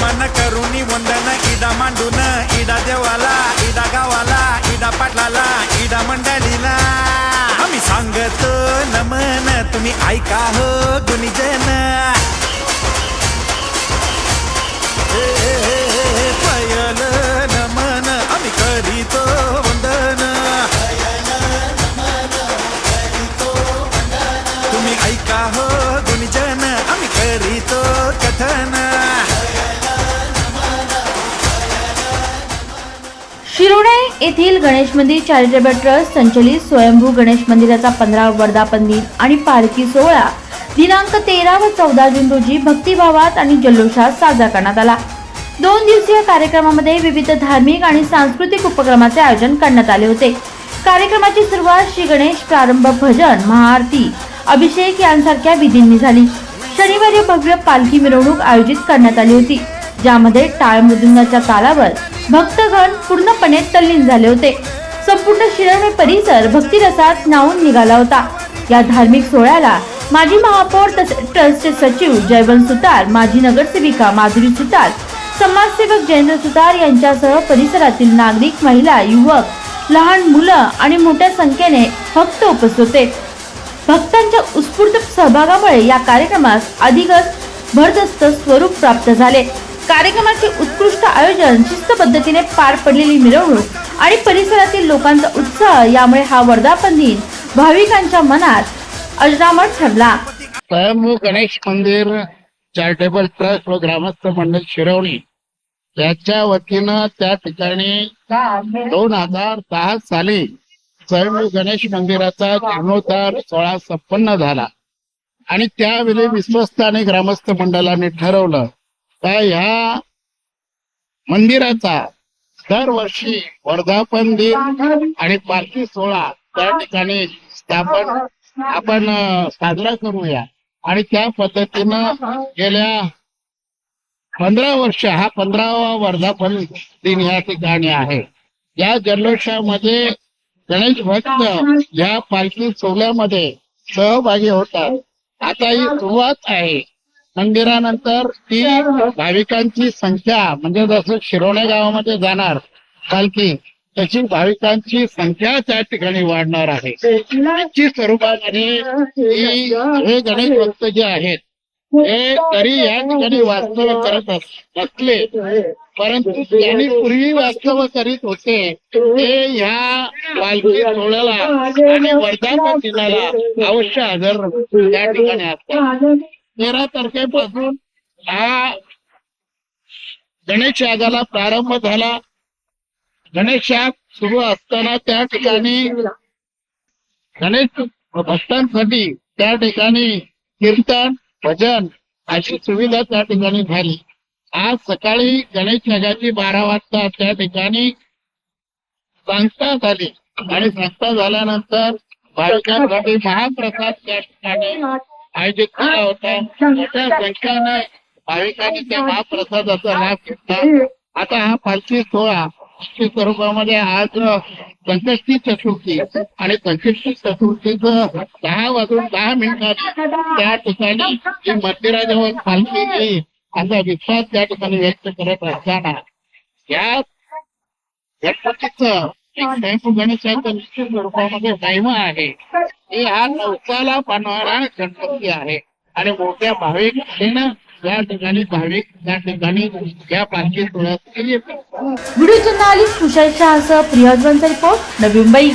मन नमन करुणी वंदन इडा मांडून इडा देवाला इडा गावाला इडा पाटलाला इडा मंडळीला. आम्ही सांगतो नमन तुम्ही ऐका हो गुणीजन. नमन आम्ही करीतो वंदन. तुम्ही ऐका हो गुणीजन आम्ही करीतो कथन. शिरोडे येथील गणेश मंदिर चॅरिटेबल ट्रस्ट संचलित स्वयंभू गणेश मंदिराचा पंधरा वर्धापन दिन आणि पालखी सोहळा. दिनांक तेरा व चौदा जून रोजी भक्तिभावात आणि जल्लोषात साजरा करण्यात आला. दोन दिवसीय कार्यक्रमामध्ये विविध धार्मिक आणि सांस्कृतिक उपक्रमाचे आयोजन करण्यात आले होते. कार्यक्रमाची सुरुवात श्री गणेश प्रारंभ भजन महाआरती अभिषेक यांसारख्या विधींनी झाली. शनिवारी भव्य पालखी मिरवणूक आयोजित करण्यात आली होती ज्यामध्ये टाळ मृदुंगाच्या तालावर भक्तगण पूर्णपणे तल्लीन झाले होते. संपूर्ण शिरवणे परिसर भक्तिरसात नावून निघाला होता. या धार्मिक सोहळ्याला माजी महापौर तसेच ट्रस्टचे सचिव जयवंत सुतार माजी नगरसेविका माधुरी सुतार समाजसेवक जयेंद्र सुतार यांच्यासह परिसरातील नागरिक महिला युवक लहान मुलं आणि मोठ्या संख्येने भक्त उपस्थित होते. भक्तांच्या उत्स्फूर्त सहभागामुळे या कार्यक्रमास अधिकच भरदस्त स्वरूप प्राप्त झाले. कार्यक्रमाचे उत्कृष्ट आयोजन शिस्त पद्धतीने पार पडलेली मिरवणूक आणि परिसरातील लोकांचा उत्साह यामुळे हा वर्धापन दिन भाविकांच्या मनात अजरामर ठरला. स्वयंभू गणेश मंदिर चॅरिटेबल ट्रस्ट व ग्रामस्थ मंडळ शिरवणी याच्या वतीनं त्या ठिकाणी दोन हजार दहा साली स्वयंभू गणेश मंदिराचा जीर्णोद्धार सोहळा संपन्न झाला. आणि त्यावेळी विश्वस्त आणि ग्रामस्थ मंडळाने ठरवलं आता ह्या मंदिराचा दरवर्षी वर्धापन दिन आणि पालखी सोहळा त्या ठिकाणी स्थापन आपण साजरा करूया. आणि त्या पद्धतीनं गेल्या पंधरा वर्ष हा पंधरावा वर्धापन दिन या ठिकाणी आहे. या जल्लोषामध्ये गणेश भक्त या पालखी सोहळ्यामध्ये सहभागी होतात. आता ही सुरुवात आहे. मंदिरानंतर ती भाविकांची संख्या म्हणजे जसं शिरोणे गावामध्ये जाणार पालखी तशी भाविकांची संख्या त्या ठिकाणी वाढणार आहे. निश्चित स्वरूपामध्ये ही गणेश भक्त जे आहेत हे तरी या ठिकाणी वास्तव करत अस- नसले परंतु त्यांनी पूर्वी वास्तव करीत होते ते ह्या पालखी सोहळ्याला आणि वर्धापन दिनाला अवश्य हजर त्या ठिकाणी असतात. तेरा तारखेपासून हा गणेश यागाला प्रारंभ झाला. गणेश याग सुरू असताना त्या ठिकाणी गणेश भक्तांसाठी त्या ठिकाणी कीर्तन भजन अशी सुविधा त्या ठिकाणी झाली. आज सकाळी गणेश यागाची बारा वाजता त्या ठिकाणी संस्था झाली. आणि संस्था झाल्यानंतर भाविकांसाठी महाप्रसाद त्या ठिकाणी आयोजित केला होता मोठ्या संख्येने भाविकांनी त्या महाप्रसादाचा लाभ घेतला. आता हा पालखी सोहळा स्वरूपामध्ये आज संकष्टी चतुर्थी आणि संकष्टी चतुर्थीचं दहा वाजून दहा मिनिटात त्या ठिकाणी जी मंदिराजवळ पालखी येईल असा विश्वास त्या ठिकाणी व्यक्त करत असताना या गणपतीचं एक स्वयंभू गणेशाचं निश्चित स्वरूपामध्ये महिमा आहे. हे हा नवसाला बनवणारा गणपती आहे. आणि मोठ्या भाविक ना या ठिकाणी भाविक त्या ठिकाणी या पालखी सोहळ्यात येतात. व्हिडिओ आली तुषार शहासह प्रिया रिपोर्ट नवी मुंबई